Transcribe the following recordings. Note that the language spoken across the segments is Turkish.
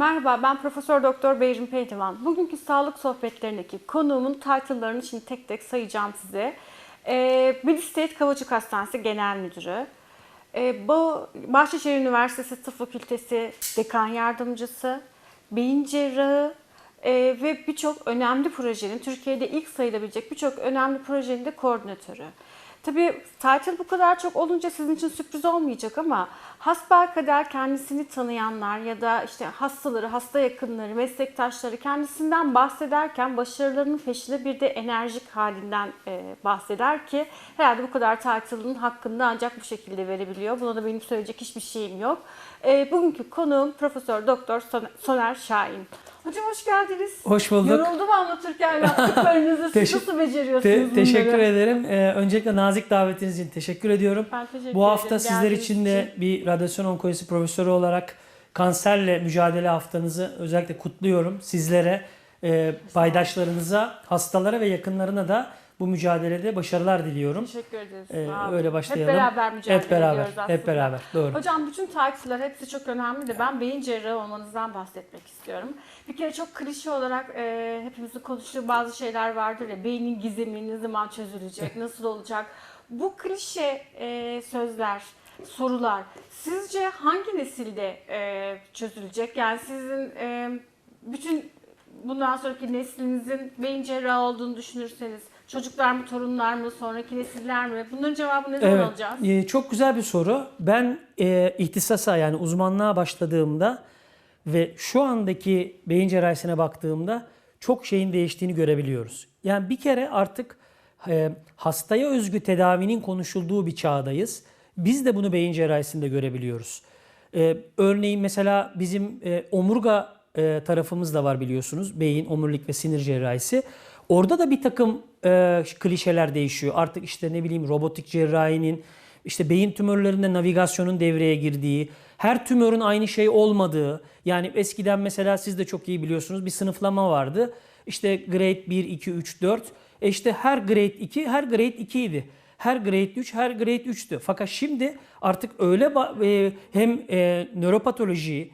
Merhaba, ben Profesör Doktor Beyrin Pehlivan. Bugünkü sağlık sohbetlerindeki konuğumun title'larını şimdi tek tek sayacağım size. Ee, Bill State Kavacık Hastanesi Genel Müdürü, ee, bu Bahçeşehir Üniversitesi Tıp Fakültesi Dekan Yardımcısı, beyin cerrahı ee, ve birçok önemli projenin, Türkiye'de ilk sayılabilecek birçok önemli projenin de koordinatörü. Tabii title bu kadar çok olunca sizin için sürpriz olmayacak ama hasbelkader kendisini tanıyanlar ya da işte hastaları, hasta yakınları, meslektaşları kendisinden bahsederken başarılarının peşinde bir de enerjik halinden e, bahseder ki herhalde bu kadar title'ın hakkını ancak bu şekilde verebiliyor. Buna da benim söyleyecek hiçbir şeyim yok. E, bugünkü konuğum Profesör Doktor Soner Şahin. Hocam hoş geldiniz. Hoş bulduk. Yoruldum anlatırken yaptıklarınızı. Siz nasıl beceriyorsunuz Te- bunları? teşekkür ederim. Ee, öncelikle nazik davetiniz için teşekkür ediyorum. Ben teşekkür Bu hafta ederim sizler geldiğiniz için de bir radyasyon onkolojisi profesörü olarak kanserle mücadele haftanızı özellikle kutluyorum. Sizlere, e, paydaşlarınıza, hastalara ve yakınlarına da bu mücadelede başarılar diliyorum. Teşekkür ederiz. Ee, olun. öyle başlayalım. Hep beraber mücadele Hep beraber, ediyoruz aslında. hep beraber. Doğru. Hocam bütün title'lar hepsi çok önemli de ben beyin cerrahı olmanızdan bahsetmek istiyorum. Bir kere çok klişe olarak e, hepimizin konuştuğu bazı şeyler vardır ya beynin gizemi ne zaman çözülecek, nasıl olacak? Bu klişe e, sözler, sorular sizce hangi nesilde e, çözülecek? Yani sizin e, bütün bundan sonraki neslinizin beyin cerrahı olduğunu düşünürseniz çocuklar mı, torunlar mı, sonraki nesiller mi? Bunların cevabını ne zaman Evet, alacağız? e, çok güzel bir soru. Ben e, ihtisasa yani uzmanlığa başladığımda ve şu andaki beyin cerrahisine baktığımda çok şeyin değiştiğini görebiliyoruz. Yani bir kere artık e, hastaya özgü tedavinin konuşulduğu bir çağdayız. Biz de bunu beyin cerrahisinde görebiliyoruz. E, örneğin mesela bizim e, omurga e, tarafımız da var biliyorsunuz. Beyin, omurilik ve sinir cerrahisi. Orada da bir takım e, klişeler değişiyor. Artık işte ne bileyim robotik cerrahinin, işte beyin tümörlerinde navigasyonun devreye girdiği, her tümörün aynı şey olmadığı. Yani eskiden mesela siz de çok iyi biliyorsunuz bir sınıflama vardı. İşte grade 1, 2, 3, 4. E işte her grade 2, her grade 2 idi. Her grade 3, her grade 3'tü. Fakat şimdi artık öyle e, hem e,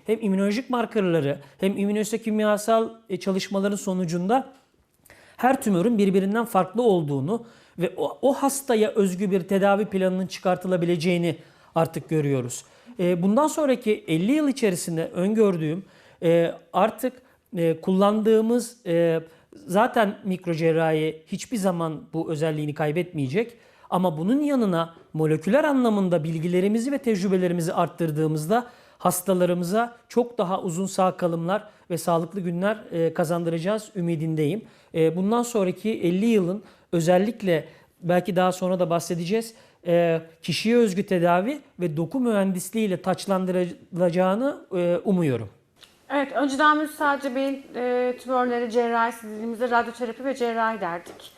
hem immünolojik markerları, hem immünohistokimyasal e, çalışmaların sonucunda her tümörün birbirinden farklı olduğunu ve o, o hastaya özgü bir tedavi planının çıkartılabileceğini artık görüyoruz. E, bundan sonraki 50 yıl içerisinde öngördüğüm e, artık e, kullandığımız e, zaten mikrocerrahi hiçbir zaman bu özelliğini kaybetmeyecek. Ama bunun yanına moleküler anlamında bilgilerimizi ve tecrübelerimizi arttırdığımızda hastalarımıza çok daha uzun sağ kalımlar ve sağlıklı günler e, kazandıracağız ümidindeyim. E, Bundan sonraki 50 yılın özellikle belki daha sonra da bahsedeceğiz e, kişiye özgü tedavi ve doku mühendisliği ile taçlandırılacağını umuyorum. Evet, önceden biz sadece beyin e, tümörleri cerrahisi dediğimizde radyoterapi ve cerrahi derdik.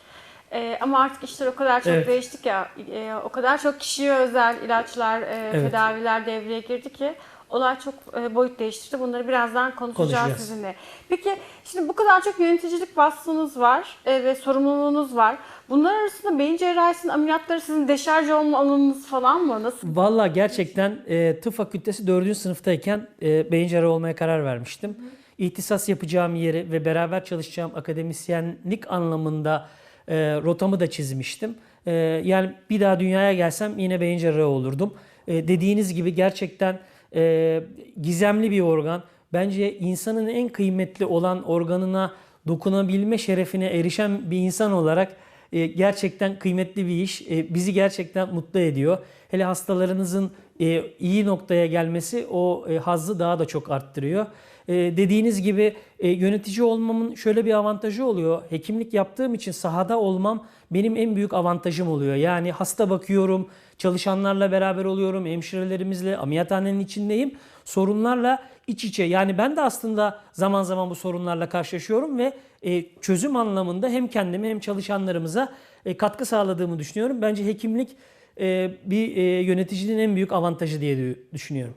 E, ama artık işler o kadar çok Evet. değişti ki, e, o kadar çok kişiye özel ilaçlar, e, Evet. tedaviler devreye girdi ki olay çok e, boyut değiştirdi. Bunları birazdan konuşacağız Konuşacağız. sizinle. Peki şimdi bu kadar çok yöneticilik vasfınız var e, ve sorumluluğunuz var. Bunlar arasında beyin cerrahisinin ameliyatları sizin deşarj olma alanınız falan mı? Nasıl? Valla gerçekten e, tıp fakültesi 4. sınıftayken e, beyin cerrahı olmaya karar vermiştim. İhtisas yapacağım yeri ve beraber çalışacağım akademisyenlik anlamında e, rotamı da çizmiştim. E, yani bir daha dünyaya gelsem yine beyin cerrahı olurdum. E, dediğiniz gibi gerçekten e, gizemli bir organ. Bence insanın en kıymetli olan organına dokunabilme şerefine erişen bir insan olarak e, gerçekten kıymetli bir iş. E, bizi gerçekten mutlu ediyor. Hele hastalarınızın e, iyi noktaya gelmesi o e, hazzı daha da çok arttırıyor. E, dediğiniz gibi e, yönetici olmamın şöyle bir avantajı oluyor. Hekimlik yaptığım için sahada olmam benim en büyük avantajım oluyor. Yani hasta bakıyorum, çalışanlarla beraber oluyorum, hemşirelerimizle, ameliyathanenin içindeyim. Sorunlarla iç içe. Yani ben de aslında zaman zaman bu sorunlarla karşılaşıyorum ve e, çözüm anlamında hem kendime hem çalışanlarımıza e, katkı sağladığımı düşünüyorum. Bence hekimlik e, bir e, yöneticinin en büyük avantajı diye dü- düşünüyorum.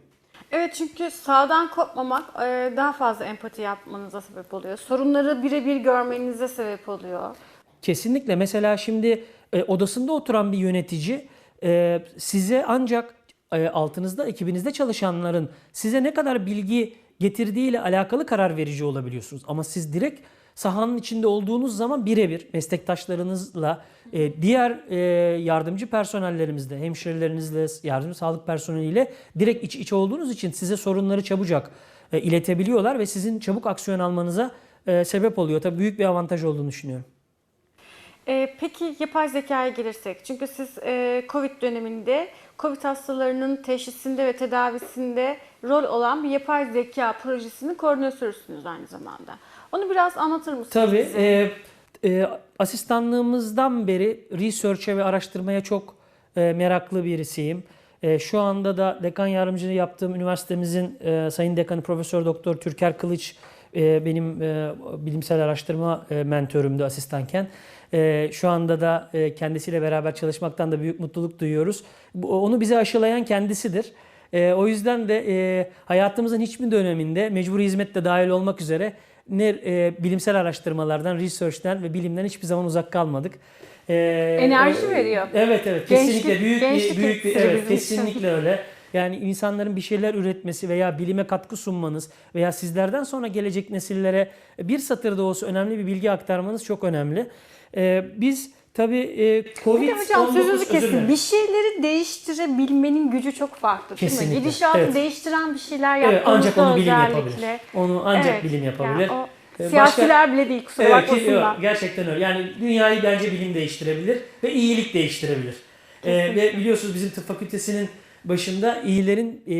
Evet çünkü sağdan kopmamak daha fazla empati yapmanıza sebep oluyor. Sorunları birebir görmenize sebep oluyor. Kesinlikle. Mesela şimdi odasında oturan bir yönetici e, size ancak e, altınızda, ekibinizde çalışanların size ne kadar bilgi getirdiğiyle alakalı karar verici olabiliyorsunuz. Ama siz direkt sahanın içinde olduğunuz zaman birebir meslektaşlarınızla, e, diğer e, yardımcı personellerimizle, hemşirelerinizle, yardımcı sağlık personeliyle direkt iç içe olduğunuz için size sorunları çabucak e, iletebiliyorlar ve sizin çabuk aksiyon almanıza e, sebep oluyor. Tabii büyük bir avantaj olduğunu düşünüyorum. Ee, peki yapay zekaya gelirsek, çünkü siz e, Covid döneminde Covid hastalarının teşhisinde ve tedavisinde rol olan bir yapay zeka projesinin koordinatörüsünüz aynı zamanda. Onu biraz anlatır mısınız Tabii. e, e, asistanlığımızdan beri research'e ve araştırmaya çok e, meraklı birisiyim. E, şu anda da dekan yardımcılığı yaptığım üniversitemizin e, sayın dekanı Profesör Doktor Türker Kılıç e, benim e, bilimsel araştırma e, mentörümdü asistanken. E, şu anda da e, kendisiyle beraber çalışmaktan da büyük mutluluk duyuyoruz. Bu, onu bize aşılayan kendisidir. E, o yüzden de e, hayatımızın hiçbir döneminde mecburi hizmette dahil olmak üzere ne e, bilimsel araştırmalardan, research'ten ve bilimden hiçbir zaman uzak kalmadık. E, Enerji e, veriyor. Evet evet Gençlik- kesinlikle büyük gençlik bir büyük bir evet kesinlikle öyle. Yani insanların bir şeyler üretmesi veya bilime katkı sunmanız veya sizlerden sonra gelecek nesillere bir satır da olsa önemli bir bilgi aktarmanız çok önemli. E, biz tabii e, Covid de hocam sözünüzü kesin. Bir şeyleri değiştirebilmenin gücü çok farklı değil Kesinlikle, mi? Gidişatı evet. değiştiren bir şeyler Evet, yaptığımızda ancak onu bilim özellikle. yapabilir. Onu ancak Evet, bilim yapabilir. yani o Ee, siyasiler bile değil kusura Evet, bakmasınlar. gerçekten öyle. Yani dünyayı bence bilim değiştirebilir ve iyilik değiştirebilir. Ee, ve biliyorsunuz bizim tıp fakültesinin başında iyilerin e,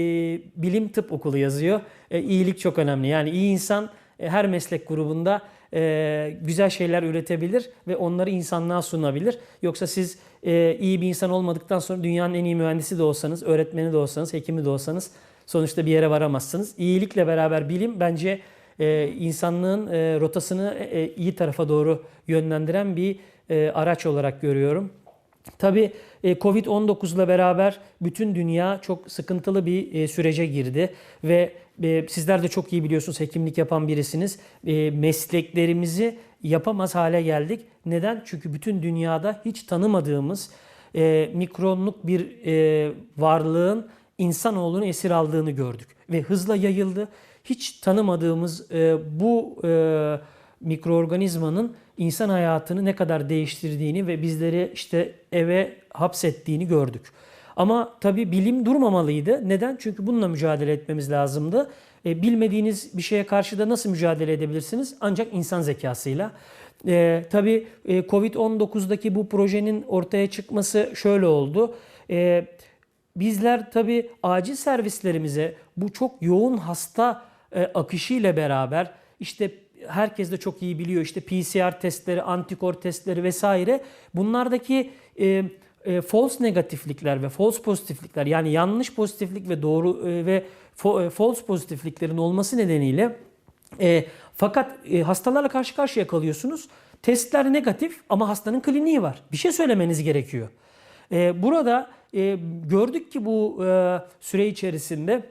bilim tıp okulu yazıyor. E, iyilik çok önemli. Yani iyi insan e, her meslek grubunda e, güzel şeyler üretebilir ve onları insanlığa sunabilir. Yoksa siz e, iyi bir insan olmadıktan sonra dünyanın en iyi mühendisi de olsanız, öğretmeni de olsanız, hekimi de olsanız sonuçta bir yere varamazsınız. İyilikle beraber bilim bence e, insanlığın e, rotasını e, iyi tarafa doğru yönlendiren bir e, araç olarak görüyorum. Tabii e, Covid-19 ile beraber bütün dünya çok sıkıntılı bir e, sürece girdi ve e, sizler de çok iyi biliyorsunuz hekimlik yapan birisiniz. Mesleklerimizi yapamaz hale geldik. Neden? Çünkü bütün dünyada hiç tanımadığımız mikronluk bir varlığın insanoğlunu esir aldığını gördük ve hızla yayıldı. Hiç tanımadığımız bu mikroorganizmanın insan hayatını ne kadar değiştirdiğini ve bizleri işte eve hapsettiğini gördük. Ama tabii bilim durmamalıydı. Neden? Çünkü bununla mücadele etmemiz lazımdı. E, bilmediğiniz bir şeye karşı da nasıl mücadele edebilirsiniz? Ancak insan zekasıyla. E, tabii e, Covid-19'daki bu projenin ortaya çıkması şöyle oldu. E, bizler tabii acil servislerimize bu çok yoğun hasta e, akışı ile beraber işte herkes de çok iyi biliyor işte PCR testleri, antikor testleri vesaire bunlardaki e, e, false negatiflikler ve false pozitiflikler yani yanlış pozitiflik ve doğru e, ve fo- e, false pozitifliklerin olması nedeniyle e, fakat e, hastalarla karşı karşıya kalıyorsunuz. Testler negatif ama hastanın kliniği var. Bir şey söylemeniz gerekiyor. E, burada e, gördük ki bu e, süre içerisinde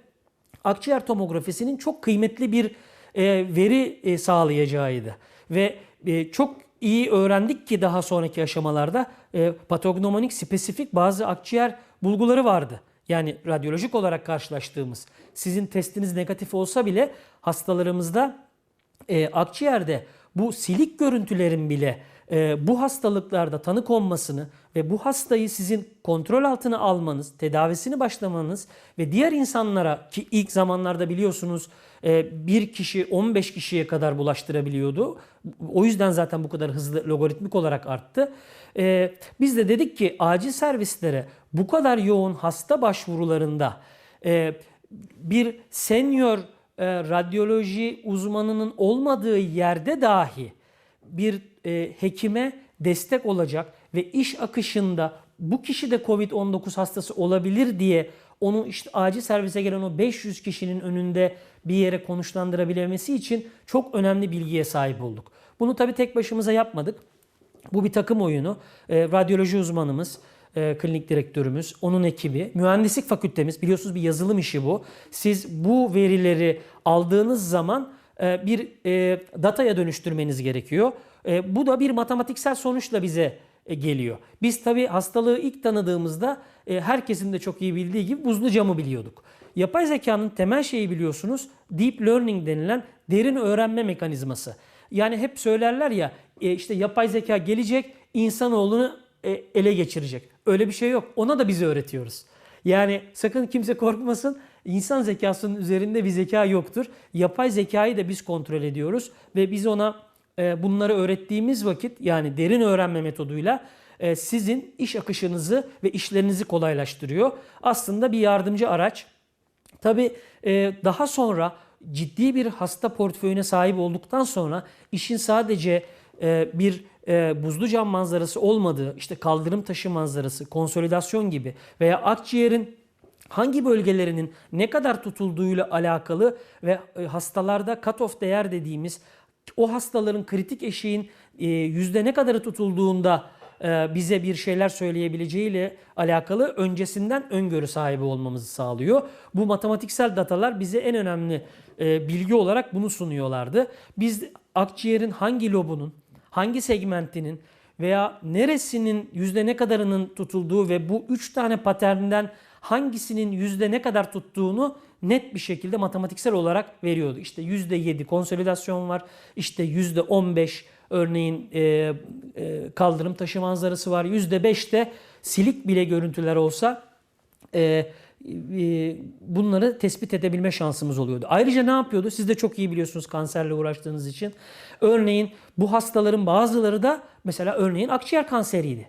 akciğer tomografisinin çok kıymetli bir e, veri e, sağlayacağıydı. Ve e, çok iyi öğrendik ki daha sonraki aşamalarda patognomonik spesifik bazı akciğer bulguları vardı. Yani radyolojik olarak karşılaştığımız. Sizin testiniz negatif olsa bile hastalarımızda akciğerde bu silik görüntülerin bile e, bu hastalıklarda tanı konmasını ve bu hastayı sizin kontrol altına almanız, tedavisini başlamanız ve diğer insanlara ki ilk zamanlarda biliyorsunuz e, bir kişi 15 kişiye kadar bulaştırabiliyordu. O yüzden zaten bu kadar hızlı logaritmik olarak arttı. E, biz de dedik ki acil servislere bu kadar yoğun hasta başvurularında e, bir senior e, radyoloji uzmanının olmadığı yerde dahi bir e, hekime destek olacak ve iş akışında bu kişi de Covid-19 hastası olabilir diye onu işte acil servise gelen o 500 kişinin önünde bir yere konuşlandırabilmesi için çok önemli bilgiye sahip olduk. Bunu tabii tek başımıza yapmadık. Bu bir takım oyunu. E, radyoloji uzmanımız, e, klinik direktörümüz, onun ekibi, mühendislik fakültemiz biliyorsunuz bir yazılım işi bu. Siz bu verileri aldığınız zaman bir e, dataya dönüştürmeniz gerekiyor. E, bu da bir matematiksel sonuçla bize e, geliyor. Biz tabii hastalığı ilk tanıdığımızda e, herkesin de çok iyi bildiği gibi buzlu camı biliyorduk. yapay zekanın temel şeyi biliyorsunuz deep learning denilen derin öğrenme mekanizması. Yani hep söylerler ya e, işte yapay zeka gelecek insanoğlunu e, ele geçirecek. Öyle bir şey yok. Ona da biz öğretiyoruz. Yani sakın kimse korkmasın. İnsan zekasının üzerinde bir zeka yoktur. Yapay zekayı da biz kontrol ediyoruz ve biz ona e, bunları öğrettiğimiz vakit yani derin öğrenme metoduyla e, sizin iş akışınızı ve işlerinizi kolaylaştırıyor. Aslında bir yardımcı araç. Tabii e, daha sonra ciddi bir hasta portföyüne sahip olduktan sonra işin sadece e, bir e, buzlu cam manzarası olmadığı, işte kaldırım taşı manzarası, konsolidasyon gibi veya akciğerin hangi bölgelerinin ne kadar tutulduğuyla alakalı ve e, hastalarda cut-off değer dediğimiz o hastaların kritik eşiğin e, yüzde ne kadarı tutulduğunda e, bize bir şeyler söyleyebileceğiyle alakalı öncesinden öngörü sahibi olmamızı sağlıyor. Bu matematiksel datalar bize en önemli e, bilgi olarak bunu sunuyorlardı. Biz akciğerin hangi lobunun, hangi segmentinin veya neresinin yüzde ne kadarının tutulduğu ve bu üç tane paternden hangisinin yüzde ne kadar tuttuğunu net bir şekilde matematiksel olarak veriyordu. İşte yüzde yedi konsolidasyon var, işte yüzde on beş örneğin e, e, kaldırım taşı manzarası var, yüzde beş de silik bile görüntüler olsa e, bunları tespit edebilme şansımız oluyordu. Ayrıca ne yapıyordu? Siz de çok iyi biliyorsunuz kanserle uğraştığınız için. Örneğin bu hastaların bazıları da mesela örneğin akciğer kanseriydi.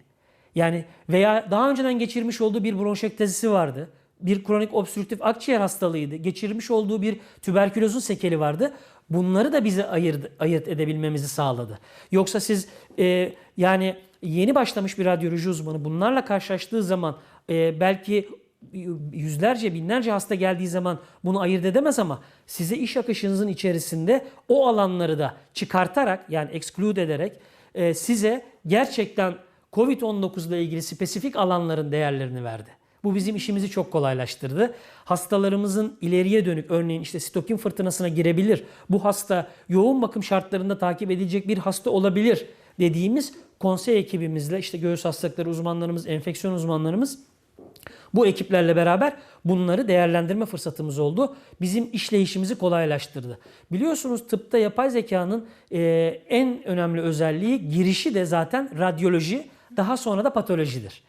Yani veya daha önceden geçirmiş olduğu bir bronşektezisi vardı. Bir kronik obstrüktif akciğer hastalığıydı. Geçirmiş olduğu bir tüberkülozun sekeli vardı. Bunları da bize ayırt, ayırt edebilmemizi sağladı. Yoksa siz e, yani yeni başlamış bir radyoloji uzmanı bunlarla karşılaştığı zaman e, belki yüzlerce binlerce hasta geldiği zaman bunu ayırt edemez ama size iş akışınızın içerisinde o alanları da çıkartarak yani exclude ederek e, size gerçekten Covid-19 ile ilgili spesifik alanların değerlerini verdi. Bu bizim işimizi çok kolaylaştırdı. Hastalarımızın ileriye dönük örneğin işte sitokin fırtınasına girebilir. Bu hasta yoğun bakım şartlarında takip edilecek bir hasta olabilir dediğimiz konsey ekibimizle işte göğüs hastalıkları uzmanlarımız, enfeksiyon uzmanlarımız bu ekiplerle beraber bunları değerlendirme fırsatımız oldu. Bizim işleyişimizi kolaylaştırdı. Biliyorsunuz tıpta yapay zekanın e, en önemli özelliği girişi de zaten radyoloji, daha sonra da patolojidir.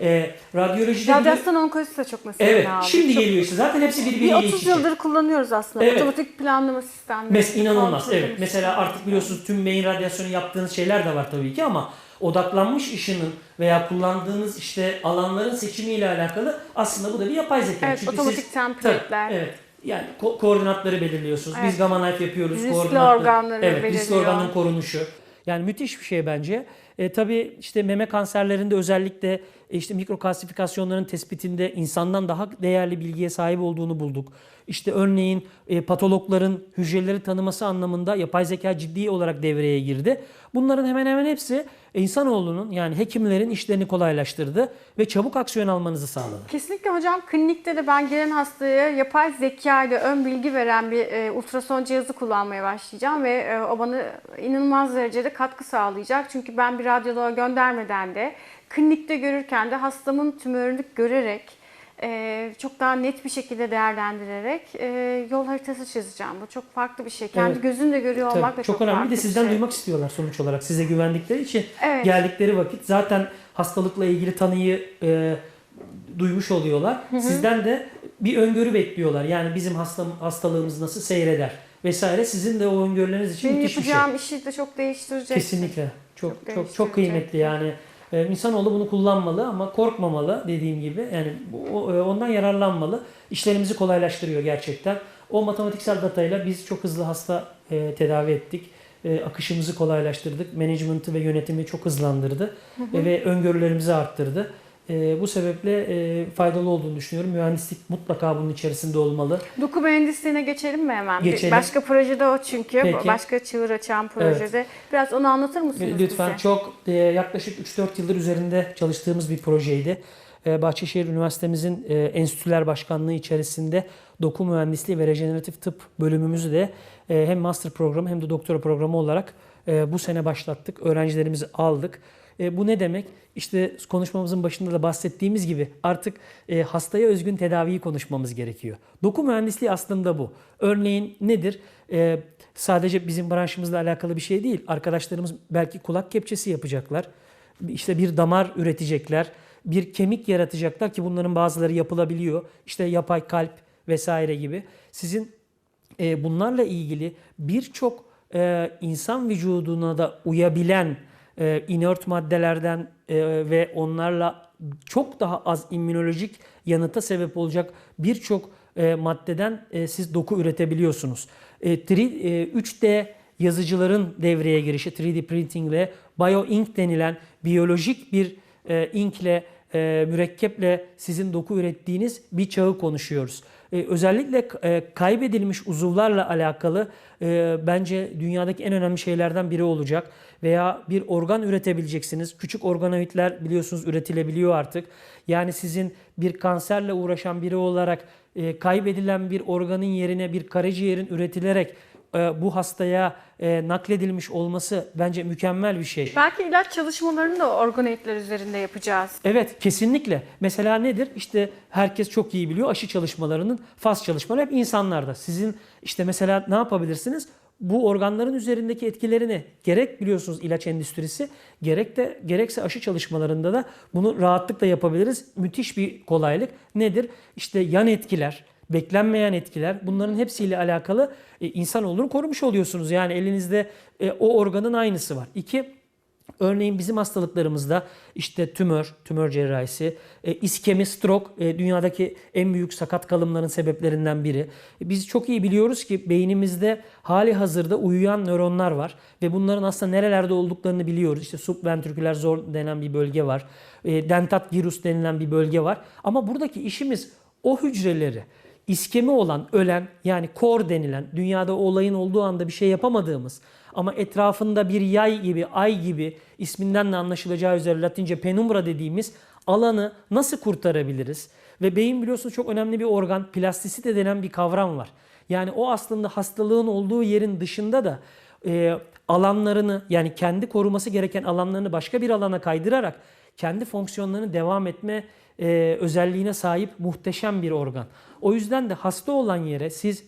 E, radyolojide Radyasyon onkolojisi de çok mesela Evet, aldı. şimdi Çok- geliyor işte. Zaten hepsi Bir birbiriyle 30 iç içe. yıldır kullanıyoruz aslında. Evet. Otomatik planlama sistemleri. Mes inanılmaz. Evet. Mesela artık biliyorsunuz tüm beyin radyasyonu yaptığınız şeyler de var tabii ki ama odaklanmış ışının veya kullandığınız işte alanların seçimiyle alakalı aslında bu da bir yapay zeka. Evet, otomatik template'ler. Tabii, evet. Yani ko- koordinatları belirliyorsunuz. Evet. Biz Gamma Knife yapıyoruz. Riskli organları Evet, riskli organların korunuşu. Yani müthiş bir şey bence. E, tabii işte meme kanserlerinde özellikle e, işte mikrokalsifikasyonların tespitinde insandan daha değerli bilgiye sahip olduğunu bulduk. İşte örneğin e, patologların hücreleri tanıması anlamında yapay zeka ciddi olarak devreye girdi. Bunların hemen hemen hepsi insanoğlunun yani hekimlerin işlerini kolaylaştırdı ve çabuk aksiyon almanızı sağladı. Kesinlikle hocam klinikte de ben gelen hastaya yapay zeka ile ön bilgi veren bir e, ultrason cihazı kullanmaya başlayacağım ve e, o bana inanılmaz derecede katkı sağlayacak. Çünkü ben bir radyoloğa göndermeden de klinikte görürken de hastamın tümörünü görerek e, çok daha net bir şekilde değerlendirerek e, yol haritası çizeceğim. Bu çok farklı bir şey. Kendi Evet. gözünle görüyor olmak Tabii, da çok, çok, önemli. Bir farklı de sizden şey. duymak istiyorlar sonuç olarak. Size güvendikleri için Evet. geldikleri vakit zaten hastalıkla ilgili tanıyı e, duymuş oluyorlar. Sizden de bir öngörü bekliyorlar. Yani bizim hasta, hastalığımız nasıl seyreder vesaire. Sizin de o öngörüleriniz için Benim müthiş bir şey. yapacağım işi de çok değiştirecek. Kesinlikle. Çok Çok çok çok, kıymetli yani. Ee, insanoğlu bunu kullanmalı ama korkmamalı dediğim gibi. Yani bu- e, ondan yararlanmalı. İşlerimizi kolaylaştırıyor gerçekten. O matematiksel datayla biz çok hızlı hasta e, tedavi ettik. E, akışımızı kolaylaştırdık. Management'ı ve yönetimi çok hızlandırdı. E, ve öngörülerimizi arttırdı. E, bu sebeple e, faydalı olduğunu düşünüyorum. Mühendislik mutlaka bunun içerisinde olmalı. Doku mühendisliğine geçelim mi hemen? Geçelim. Başka projede o çünkü. Peki. Başka çığır açan projede. Biraz onu anlatır mısınız Lütfen bize? çok e, yaklaşık 3-4 yıldır üzerinde çalıştığımız bir projeydi. E, Bahçeşehir Üniversitemizin e, enstitüler başkanlığı içerisinde doku mühendisliği ve rejeneratif tıp bölümümüzü de e, hem master programı hem de doktora programı olarak e, bu sene başlattık. Öğrencilerimizi aldık. E, bu ne demek? İşte konuşmamızın başında da bahsettiğimiz gibi artık e, hastaya özgün tedaviyi konuşmamız gerekiyor. Doku mühendisliği aslında bu. Örneğin nedir? E, sadece bizim branşımızla alakalı bir şey değil. Arkadaşlarımız belki kulak kepçesi yapacaklar. İşte bir damar üretecekler. Bir kemik yaratacaklar ki bunların bazıları yapılabiliyor. İşte yapay kalp vesaire gibi. Sizin e, bunlarla ilgili birçok e, insan vücuduna da uyabilen e, inert maddelerden e, ve onlarla çok daha az immünolojik yanıta sebep olacak birçok e, maddeden e, siz doku üretebiliyorsunuz. E, 3, e, 3D yazıcıların devreye girişi 3D printing ile bioink denilen biyolojik bir e, inkle e, mürekkeple sizin doku ürettiğiniz bir çağı konuşuyoruz. E, özellikle e, kaybedilmiş uzuvlarla alakalı e, bence dünyadaki en önemli şeylerden biri olacak. Veya bir organ üretebileceksiniz. Küçük organoidler biliyorsunuz üretilebiliyor artık. Yani sizin bir kanserle uğraşan biri olarak e, kaybedilen bir organın yerine bir karaciğerin üretilerek bu hastaya e, nakledilmiş olması bence mükemmel bir şey. Belki ilaç çalışmalarını da organoidler üzerinde yapacağız. Evet kesinlikle. Mesela nedir? İşte herkes çok iyi biliyor aşı çalışmalarının faz çalışmaları hep insanlarda. Sizin işte mesela ne yapabilirsiniz? Bu organların üzerindeki etkilerini gerek biliyorsunuz ilaç endüstrisi gerek de gerekse aşı çalışmalarında da bunu rahatlıkla yapabiliriz. Müthiş bir kolaylık. Nedir? İşte yan etkiler, beklenmeyen etkiler bunların hepsiyle alakalı e, insanoğlunu korumuş oluyorsunuz. Yani elinizde e, o organın aynısı var. İki, Örneğin bizim hastalıklarımızda işte tümör, tümör cerrahisi, e, iskemi, stroke e, dünyadaki en büyük sakat kalımların sebeplerinden biri. E, Biz çok iyi biliyoruz ki beynimizde hali hazırda uyuyan nöronlar var ve bunların aslında nerelerde olduklarını biliyoruz. İşte subventriküler zor denen bir bölge var. E, dentat gyrus denilen bir bölge var. Ama buradaki işimiz o hücreleri iskemi olan, ölen yani kor denilen dünyada olayın olduğu anda bir şey yapamadığımız ama etrafında bir yay gibi, ay gibi isminden de anlaşılacağı üzere Latince penumbra dediğimiz alanı nasıl kurtarabiliriz? Ve beyin biliyorsunuz çok önemli bir organ, plastisite denen bir kavram var. Yani o aslında hastalığın olduğu yerin dışında da e, alanlarını yani kendi koruması gereken alanlarını başka bir alana kaydırarak kendi fonksiyonlarını devam etme e, özelliğine sahip muhteşem bir organ. O yüzden de hasta olan yere siz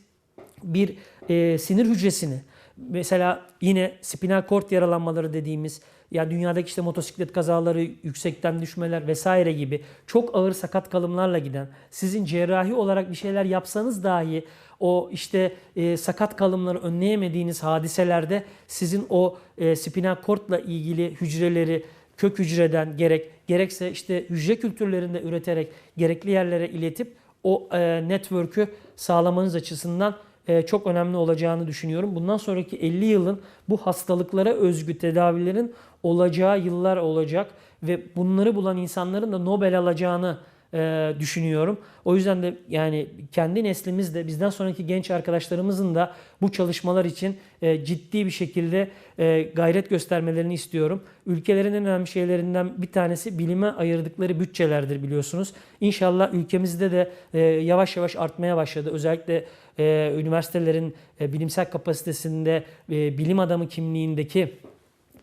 bir e, sinir hücresini mesela yine spinal kord yaralanmaları dediğimiz ya dünyadaki işte motosiklet kazaları, yüksekten düşmeler vesaire gibi çok ağır sakat kalımlarla giden sizin cerrahi olarak bir şeyler yapsanız dahi o işte e, sakat kalımları önleyemediğiniz hadiselerde sizin o e, spinal kordla ilgili hücreleri kök hücreden gerek gerekse işte hücre kültürlerinde üreterek gerekli yerlere iletip o e, network'ü sağlamanız açısından e, çok önemli olacağını düşünüyorum. Bundan sonraki 50 yılın bu hastalıklara özgü tedavilerin olacağı yıllar olacak ve bunları bulan insanların da Nobel alacağını e, düşünüyorum. O yüzden de yani kendi neslimiz de bizden sonraki genç arkadaşlarımızın da bu çalışmalar için e, ciddi bir şekilde e, gayret göstermelerini istiyorum. Ülkelerin en önemli şeylerinden bir tanesi bilime ayırdıkları bütçelerdir biliyorsunuz. İnşallah ülkemizde de e, yavaş yavaş artmaya başladı. Özellikle e, üniversitelerin e, bilimsel kapasitesinde e, bilim adamı kimliğindeki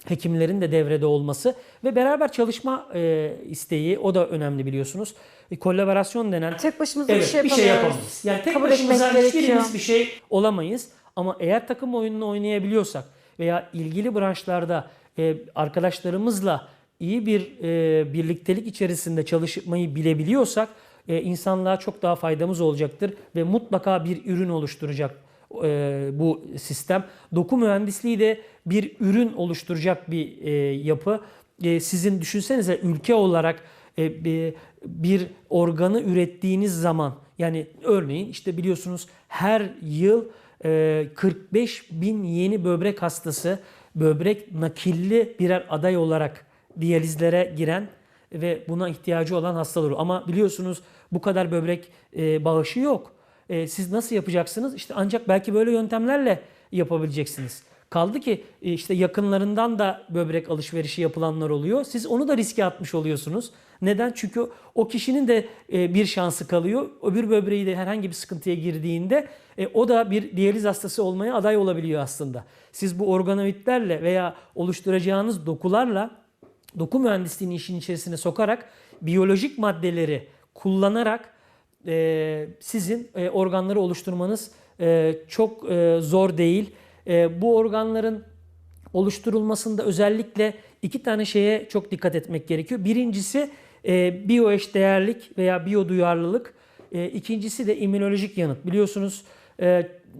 hekimlerin de devrede olması ve beraber çalışma e, isteği o da önemli biliyorsunuz. E, kolaborasyon denen Tek başımıza Evet, bir şey bir şey yapamayız. Yani tek Kabul başımıza hiçbirimiz bir şey olamayız. Ama eğer takım oyununu oynayabiliyorsak veya ilgili branşlarda e, arkadaşlarımızla iyi bir e, birliktelik içerisinde çalışmayı bilebiliyorsak e, insanlığa çok daha faydamız olacaktır ve mutlaka bir ürün oluşturacak e, bu sistem. Doku mühendisliği de bir ürün oluşturacak bir e, yapı. E, sizin düşünsenize ülke olarak e, bir- organı ürettiğiniz zaman yani örneğin işte biliyorsunuz her yıl e, 45 bin yeni böbrek hastası böbrek nakilli birer aday olarak diyalizlere giren ve buna ihtiyacı olan hastalar. Ama biliyorsunuz bu kadar böbrek bağışı yok. E, siz nasıl yapacaksınız? İşte ancak belki böyle yöntemlerle yapabileceksiniz. Kaldı ki e, işte yakınlarından da böbrek alışverişi yapılanlar oluyor. Siz onu da riske atmış oluyorsunuz. Neden? Çünkü o kişinin de e, bir şansı kalıyor. Öbür böbreği de herhangi bir sıkıntıya girdiğinde e, o da bir diyaliz hastası olmaya aday olabiliyor aslında. Siz bu organoidlerle veya oluşturacağınız dokularla doku mühendisliğini işin içerisine sokarak biyolojik maddeleri kullanarak e, sizin e, organları oluşturmanız e, çok zor değil. Bu organların oluşturulmasında özellikle iki tane şeye çok dikkat etmek gerekiyor. Birincisi e, biyoeşdeğerlik veya biyoduyarlılık. E, ikincisi de immünolojik yanıt. Biliyorsunuz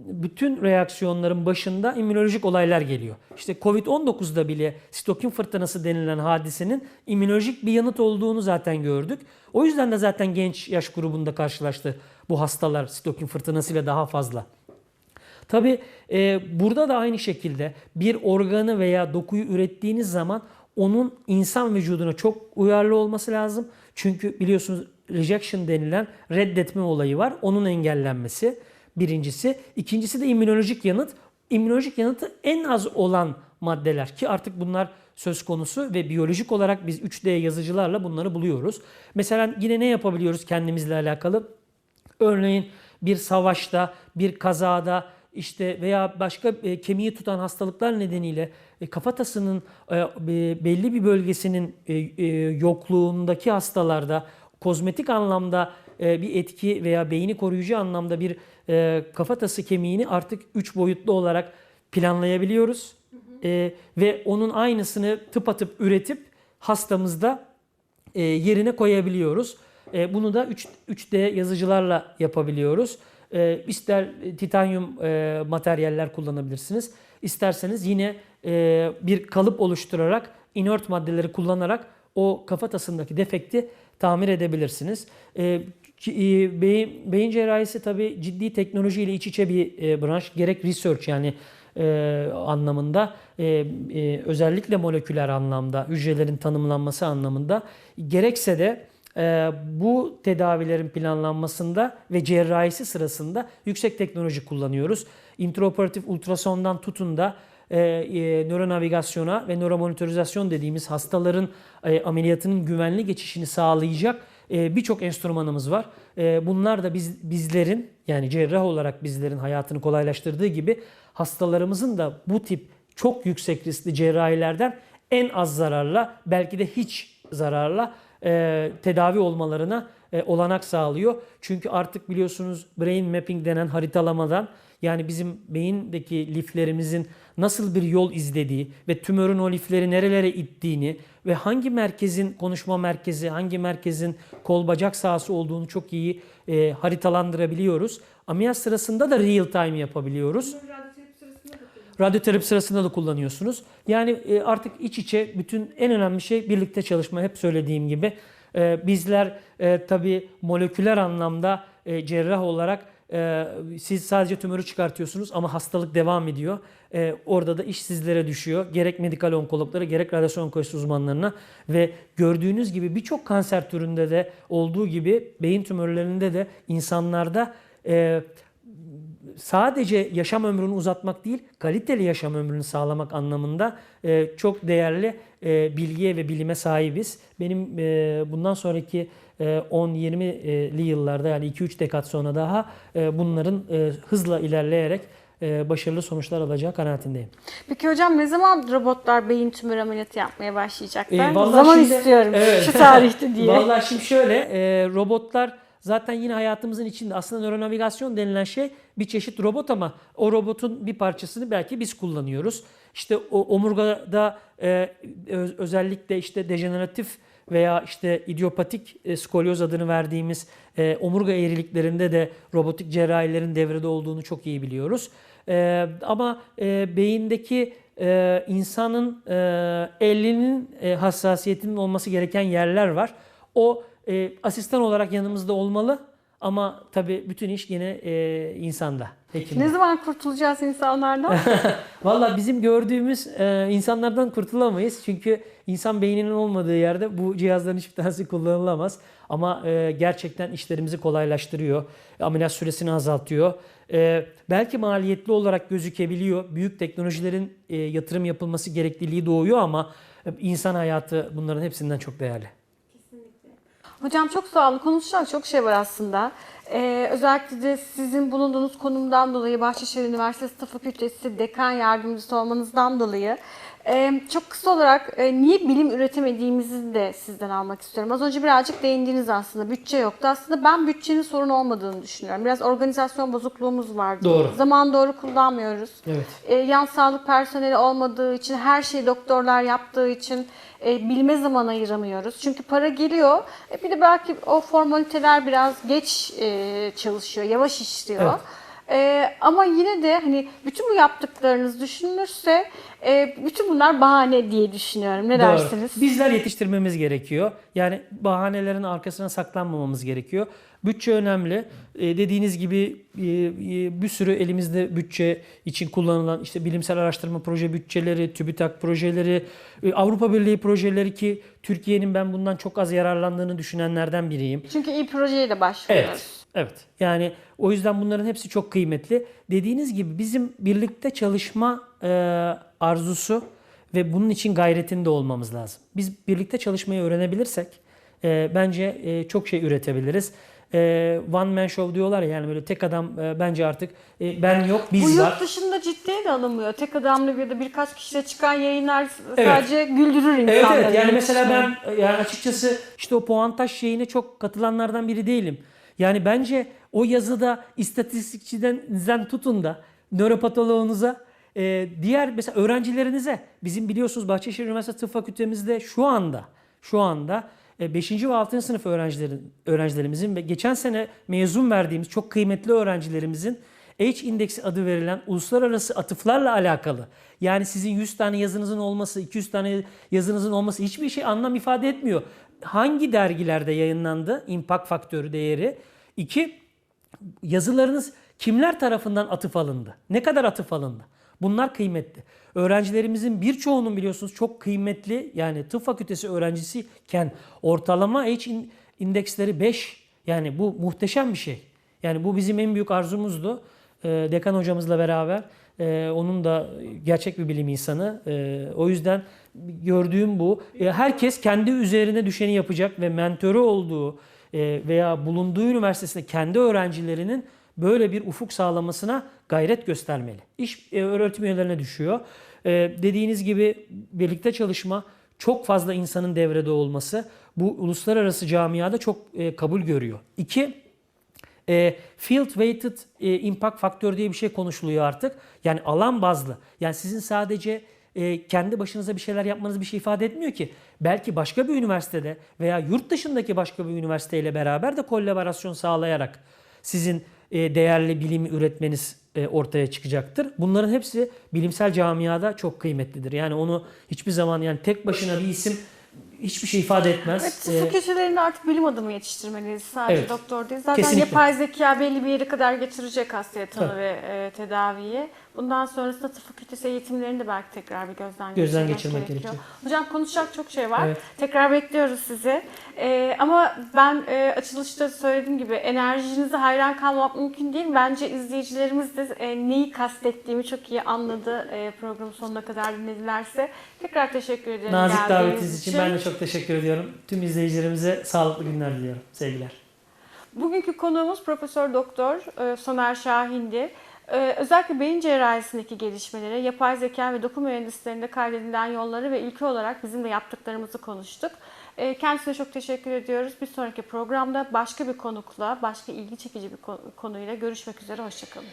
bütün reaksiyonların başında immünolojik olaylar geliyor. İşte Covid-19'da bile sitokin fırtınası denilen hadisenin immünolojik bir yanıt olduğunu zaten gördük. O yüzden de zaten genç yaş grubunda karşılaştı bu hastalar sitokin fırtınasıyla daha fazla. Tabi burada da aynı şekilde bir organı veya dokuyu ürettiğiniz zaman onun insan vücuduna çok uyarlı olması lazım. Çünkü biliyorsunuz rejection denilen reddetme olayı var. Onun engellenmesi birincisi. İkincisi de immünolojik yanıt. İmmünolojik yanıtı en az olan maddeler ki artık bunlar söz konusu ve biyolojik olarak biz 3D yazıcılarla bunları buluyoruz. Mesela yine ne yapabiliyoruz kendimizle alakalı? Örneğin bir savaşta, bir kazada işte veya başka e, kemiği tutan hastalıklar nedeniyle e, kafatasının e, be- belli bir bölgesinin yokluğundaki hastalarda kozmetik anlamda bir etki veya beyni koruyucu anlamda bir e, kafatası kemiğini artık 3 boyutlu olarak planlayabiliyoruz. E, ve onun aynısını tıpatıp üretip hastamızda e, yerine koyabiliyoruz. E, bunu da 3, 3D yazıcılarla yapabiliyoruz. E, ister titanyum e, materyaller kullanabilirsiniz. İsterseniz yine e, bir kalıp oluşturarak inert maddeleri kullanarak o kafatasındaki defekti tamir edebilirsiniz. E, e, beyin, beyin cerrahisi tabii ciddi teknolojiyle iç içe bir e, branş. Gerek research yani e, anlamında e, e, özellikle moleküler anlamda hücrelerin tanımlanması anlamında gerekse de e, bu tedavilerin planlanmasında ve cerrahisi sırasında yüksek teknoloji kullanıyoruz. Intraoperatif ultrasondan tutun da e, e, nöronavigasyona ve nöromonitörizasyon dediğimiz hastaların e, ameliyatının güvenli geçişini sağlayacak e, birçok enstrümanımız var. E, bunlar da biz bizlerin yani cerrah olarak bizlerin hayatını kolaylaştırdığı gibi hastalarımızın da bu tip çok yüksek riskli cerrahilerden en az zararla belki de hiç zararla e, tedavi olmalarına e, olanak sağlıyor. Çünkü artık biliyorsunuz brain mapping denen haritalamadan yani bizim beyindeki liflerimizin nasıl bir yol izlediği ve tümörün o lifleri nerelere ittiğini ve hangi merkezin konuşma merkezi, hangi merkezin kol bacak sahası olduğunu çok iyi e, haritalandırabiliyoruz. Ameliyat sırasında da real time yapabiliyoruz. Radyoterapi sırasında da kullanıyorsunuz. Yani e, artık iç içe bütün en önemli şey birlikte çalışma. Hep söylediğim gibi E, bizler e, tabii moleküler anlamda e, cerrah olarak e, siz sadece tümörü çıkartıyorsunuz ama hastalık devam ediyor. E, orada da iş sizlere düşüyor. Gerek medikal onkologlara gerek radyasyon onkolojisi uzmanlarına ve gördüğünüz gibi birçok kanser türünde de olduğu gibi beyin tümörlerinde de insanlarda e, sadece yaşam ömrünü uzatmak değil, kaliteli yaşam ömrünü sağlamak anlamında e, çok değerli e, bilgiye ve bilime sahibiz. Benim e, bundan sonraki e, 10-20'li yıllarda yani 2-3 dekat sonra daha e, bunların e, hızla ilerleyerek başarılı sonuçlar alacağı kanaatindeyim. Peki hocam ne zaman robotlar beyin tümör ameliyatı yapmaya başlayacaklar? E, vallahi zaman şimdi- istiyorum Evet. şu tarihte diye. Vallahi şimdi şöyle e, robotlar zaten yine hayatımızın içinde aslında nöronavigasyon denilen şey bir çeşit robot ama o robotun bir parçasını belki biz kullanıyoruz. İşte o omurgada e, özellikle işte dejeneratif veya işte idiopatik e, skolyoz adını verdiğimiz e, omurga eğriliklerinde de robotik cerrahilerin devrede olduğunu çok iyi biliyoruz. E, ama e, beyindeki e, insanın e, elinin e, hassasiyetinin olması gereken yerler var. O e, asistan olarak yanımızda olmalı ama tabii bütün iş yine e, insanda, hekimde. Ne zaman kurtulacağız insanlardan? Valla bizim gördüğümüz e, insanlardan kurtulamayız. Çünkü insan beyninin olmadığı yerde bu cihazların hiçbir tanesi kullanılamaz. Ama e, gerçekten işlerimizi kolaylaştırıyor. Ameliyat süresini azaltıyor. E, belki maliyetli olarak gözükebiliyor. Büyük teknolojilerin e, yatırım yapılması gerekliliği doğuyor ama e, insan hayatı bunların hepsinden çok değerli. Hocam çok sağ olun. Konuşacak çok şey var aslında. Ee, özellikle de sizin bulunduğunuz konumdan dolayı Bahçeşehir Üniversitesi Tıp Fakültesi Dekan Yardımcısı olmanızdan dolayı Ee, çok kısa olarak e, niye bilim üretemediğimizi de sizden almak istiyorum. Az önce birazcık değindiniz aslında. Bütçe yoktu. Aslında ben bütçenin sorun olmadığını düşünüyorum. Biraz organizasyon bozukluğumuz var. Doğru. Zaman doğru kullanmıyoruz. Evet. E, yan sağlık personeli olmadığı için, her şeyi doktorlar yaptığı için e, bilime zaman ayıramıyoruz. Çünkü para geliyor. E, bir de belki o formaliteler biraz geç e, çalışıyor, yavaş işliyor. Evet. E, ama yine de hani bütün bu yaptıklarınız düşünülürse e, bütün bunlar bahane diye düşünüyorum. Ne Doğru. dersiniz? Bizler yetiştirmemiz gerekiyor. Yani bahanelerin arkasına saklanmamamız gerekiyor. Bütçe önemli. Ee, dediğiniz gibi e, e, bir sürü elimizde bütçe için kullanılan işte bilimsel araştırma proje bütçeleri, TÜBİTAK projeleri, e, Avrupa Birliği projeleri ki Türkiye'nin ben bundan çok az yararlandığını düşünenlerden biriyim. Çünkü iyi projeyle başlıyoruz. Evet. Evet. Yani o yüzden bunların hepsi çok kıymetli. Dediğiniz gibi bizim birlikte çalışma e, arzusu ve bunun için gayretinde olmamız lazım. Biz birlikte çalışmayı öğrenebilirsek e, bence e, çok şey üretebiliriz. E, one man show diyorlar ya yani böyle tek adam e, bence artık e, ben yok Bu biz var. yurt dışında ciddiye de alınmıyor. Tek adamlı bir de birkaç kişiyle çıkan yayınlar Evet. sadece güldürür insanları. Evet evet yani mesela ben yani açıkçası işte o puantaj şeyine çok katılanlardan biri değilim. Yani bence o yazıda istatistikçiden tutun da nöropatoloğunuza e, diğer mesela öğrencilerinize bizim biliyorsunuz Bahçeşehir Üniversitesi Tıp Fakültemizde şu anda şu anda 5. ve 6. sınıf öğrencilerin öğrencilerimizin ve geçen sene mezun verdiğimiz çok kıymetli öğrencilerimizin H indeksi adı verilen uluslararası atıflarla alakalı. Yani sizin 100 tane yazınızın olması, 200 tane yazınızın olması hiçbir şey anlam ifade etmiyor. Hangi dergilerde yayınlandı impact faktörü değeri? İki, yazılarınız kimler tarafından atıf alındı? Ne kadar atıf alındı? Bunlar kıymetli. Öğrencilerimizin birçoğunun biliyorsunuz çok kıymetli yani tıp fakültesi öğrencisiyken ortalama H in- indeksleri 5. Yani bu muhteşem bir şey. Yani bu bizim en büyük arzumuzdu. Ee, dekan hocamızla beraber. Ee, onun da gerçek bir bilim insanı. Ee, o yüzden gördüğüm bu. Herkes kendi üzerine düşeni yapacak ve mentörü olduğu veya bulunduğu üniversitesinde kendi öğrencilerinin böyle bir ufuk sağlamasına gayret göstermeli. İş e, öğretim üyelerine düşüyor. E, dediğiniz gibi birlikte çalışma, çok fazla insanın devrede olması bu uluslararası camiada çok e, kabul görüyor. İki, e, field weighted e, impact faktör diye bir şey konuşuluyor artık. Yani alan bazlı. Yani sizin sadece e, kendi başınıza bir şeyler yapmanız bir şey ifade etmiyor ki. Belki başka bir üniversitede veya yurt dışındaki başka bir üniversiteyle beraber de kolaborasyon sağlayarak sizin e, değerli bilimi üretmeniz e, ortaya çıkacaktır. Bunların hepsi bilimsel camiada çok kıymetlidir. Yani onu hiçbir zaman yani tek başına bir isim hiçbir şey ifade etmez. Evet, tıp E, fakültelerinde artık bilim adamı yetiştirmeliyiz. Sadece Evet. doktor değil. Zaten Kesinlikle. yapay zeka belli bir yere kadar getirecek hastaya tanı Tabii. ve e, tedaviyi. Bundan sonrasında tıp fakültesi eğitimlerini de belki tekrar bir gözden, Gözden geçirmek, geçirmek gerekiyor. gerekiyor. Hocam konuşacak çok şey var. Evet. Tekrar bekliyoruz sizi. E, ama ben e, açılışta söylediğim gibi enerjinize hayran kalmak mümkün değil. Bence izleyicilerimiz de e, neyi kastettiğimi çok iyi anladı. E, programın sonuna kadar dinledilerse. Tekrar teşekkür ederim. Nazik davetiniz için ben de çok teşekkür ediyorum. Tüm izleyicilerimize sağlıklı günler diliyorum. Sevgiler. Bugünkü konuğumuz Profesör Doktor e, Soner Şahin'di. E, Özellikle beyin cerrahisindeki gelişmeleri, yapay zeka ve doku mühendislerinde kaydedilen yolları ve ülke olarak bizim de yaptıklarımızı konuştuk. E, Kendisine çok teşekkür ediyoruz. Bir sonraki programda başka bir konukla, başka ilgi çekici bir ko- konuyla görüşmek üzere. Hoşçakalın.